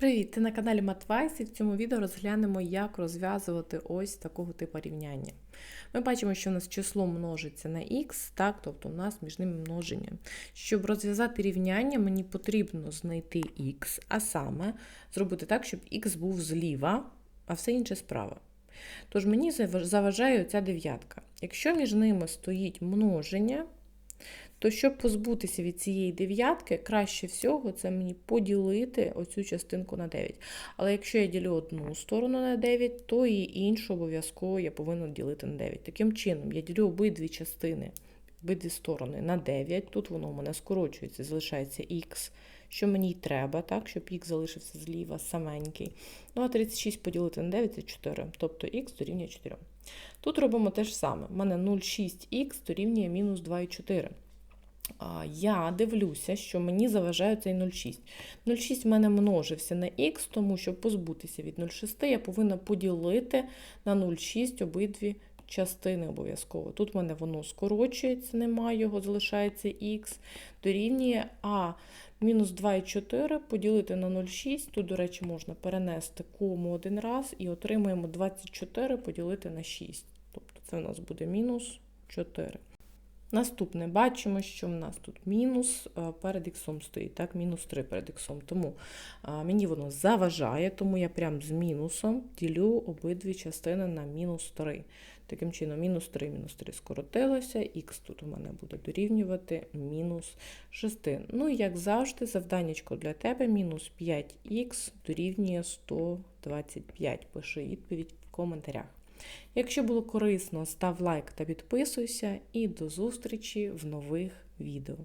Привіт! Ти на каналі Матвайс і в цьому відео розглянемо, як розв'язувати ось такого типу рівняння. Ми бачимо, що у нас число множиться на х, так, тобто у нас між ними множення. Щоб розв'язати рівняння, мені потрібно знайти х, а саме зробити так, щоб х був зліва, а все інше справа. Тож мені заважає оця дев'ятка. Якщо між ними стоїть множення, то щоб позбутися від цієї дев'ятки, краще всього це мені поділити оцю частинку на 9. Але якщо я ділю одну сторону на 9, то і іншу обов'язково я повинна ділити на 9. Таким чином, я ділю обидві частини, обидві сторони на 9. Тут воно у мене скорочується, залишається х, що мені й треба, так, щоб х залишився зліва саменький. Ну, а 36 поділити на 9 це 4, тобто х дорівнює 4. Тут робимо те ж саме. У мене 0,6х дорівнює мінус 2,4 я дивлюся, що мені заважає цей 0,6. 0,6 в мене множився на х, тому щоб позбутися від 0,6, я повинна поділити на 0,6 обидві частини обов'язково. Тут в мене воно скорочується, немає його, залишається х, дорівнює а мінус 2,4 поділити на 0,6. Тут, до речі, можна перенести кому один раз і отримаємо 24 поділити на 6. Тобто це у нас буде мінус 4. Наступне, бачимо, що в нас тут мінус е, перед іксом стоїть, так, мінус 3 перед іксом. Тому а, мені воно заважає, тому я прям з мінусом ділю обидві частини на мінус 3. Таким чином, мінус 3, мінус 3 скоротилося, х тут у мене буде дорівнювати мінус 6. Ну як завжди, завданнячко для тебе мінус 5х дорівнює 125. Пиши відповідь в коментарях. Якщо було корисно, став лайк та підписуйся, і до зустрічі в нових відео.